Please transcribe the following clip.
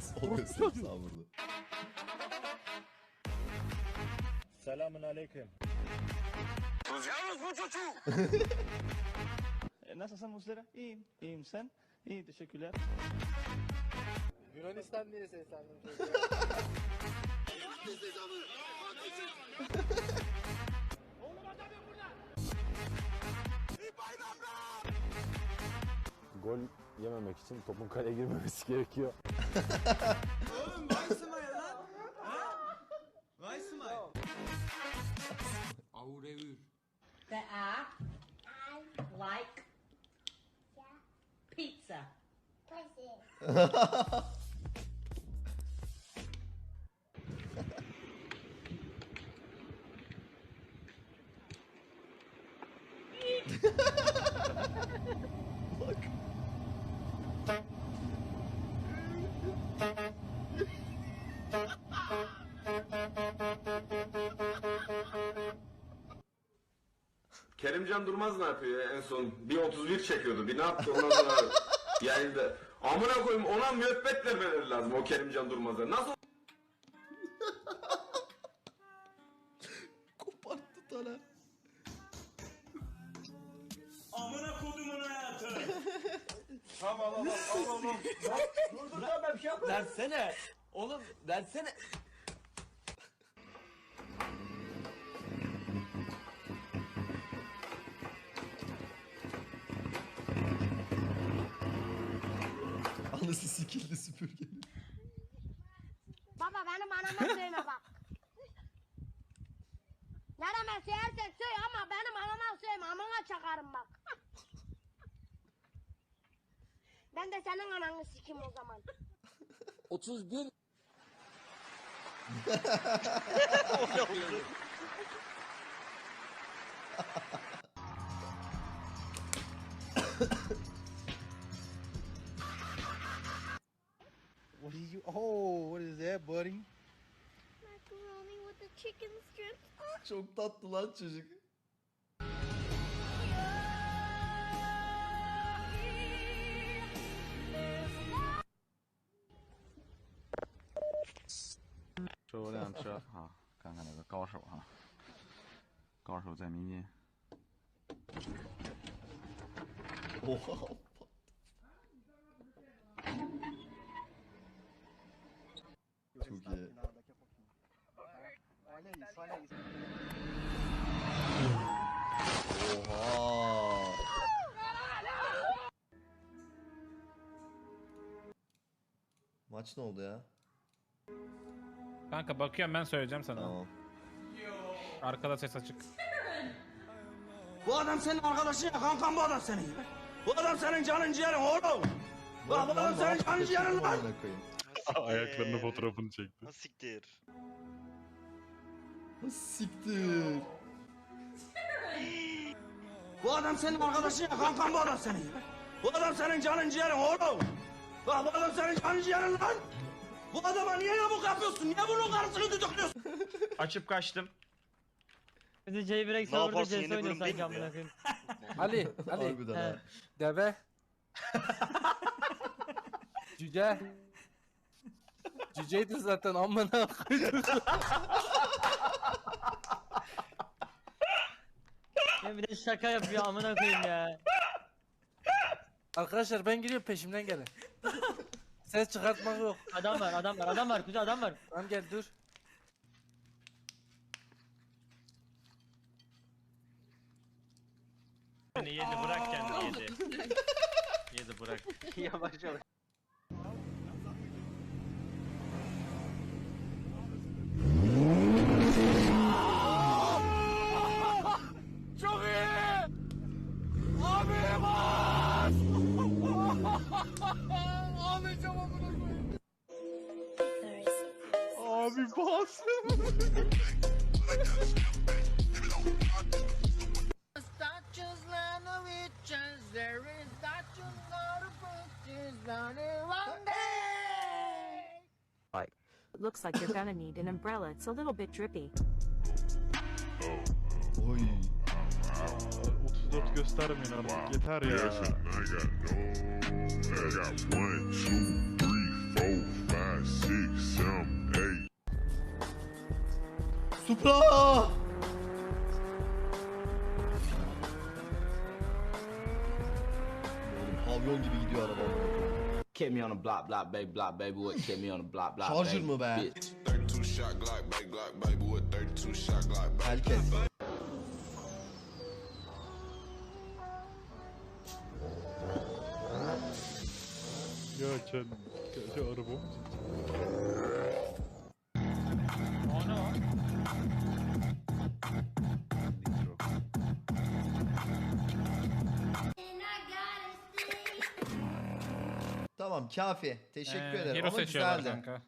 Sol göster sağ vurdu. Selamun aleyküm. E, Nasılsın Muslera? İyiyim. İyiyim sen? İyi teşekkürler. Yunanistan diye seslendim. Gol yememek için topun kaleye girmemesi gerekiyor. The I like pizza. Kerimcan Durmaz ne yapıyor ya en son? Bir 31 çekiyordu. Bir ne yaptı ondan sonra yayında. Amına koyayım ona müebbet vermeleri lazım o Kerimcan Durmaz'a. Nasıl Versene. Oğlum versene. Anası sikildi süpürgenin. Baba benim anama söyleme bak. Nereme söylersen söyle ama benim anama söyleme. Amına çakarım bak. Ben de senin ananı sikim o zaman. 31 What is you? Oh, what is that, buddy? Macaroni with the chicken strips. Çok tatlı lan çocuk. 收辆车啊！看看那个高手啊！高手在民间。哇！哇！match 怎么了呀？Kanka bakıyorum ben söyleyeceğim sana. Tamam. Arkada ses açık. Bu adam senin arkadaşın ya kankan bu adam senin ya. Bu adam senin canın ciğerin oğlum. Bu adam senin canın ciğerin lan. Ayaklarının fotoğrafını çekti. Nasıl siktir? Siktir. Bu adam senin arkadaşın ya kankan bu adam senin ya. Bu adam senin canın ciğerin oğlum. Bak bu adam senin canın ciğerin lan. Bu adama niye yamuk yapıyorsun? Niye bunun karısını düdüklüyorsun? Açıp kaçtım. Ne yaparsın yeni bölüm değil mi ya? Ali, Ali, Harbiden ha. deve. Cüce. Cüceydi zaten amına koydum. Ya bir de şaka yapıyor amına koyayım ya. Arkadaşlar ben gidiyorum peşimden gelin. Ses çıkartmak yok. Adam var adam var adam var kuzu adam var. Tamam gel dur. Beni yedi bırak kendini yedi. yedi bırak. Yavaş yavaş. Abi bas. Looks like you're gonna need an umbrella. It's a little bit drippy. Oy. Robot göstermeyin artık yeter ya. Supra! Havyon gibi gidiyor araba. Kept me on a block, block, baby, block, baby, what? Kept me on a block, block, Charger baby, mı be? bitch. 32 shot Glock, baby, Glock, baby, what? 32 shot Glock, baby. Herkes. Arabam. Aa ne var? Tamam kafi. Teşekkür Ee, ederim Hero ama seçiyorlar güzeldi. kanka.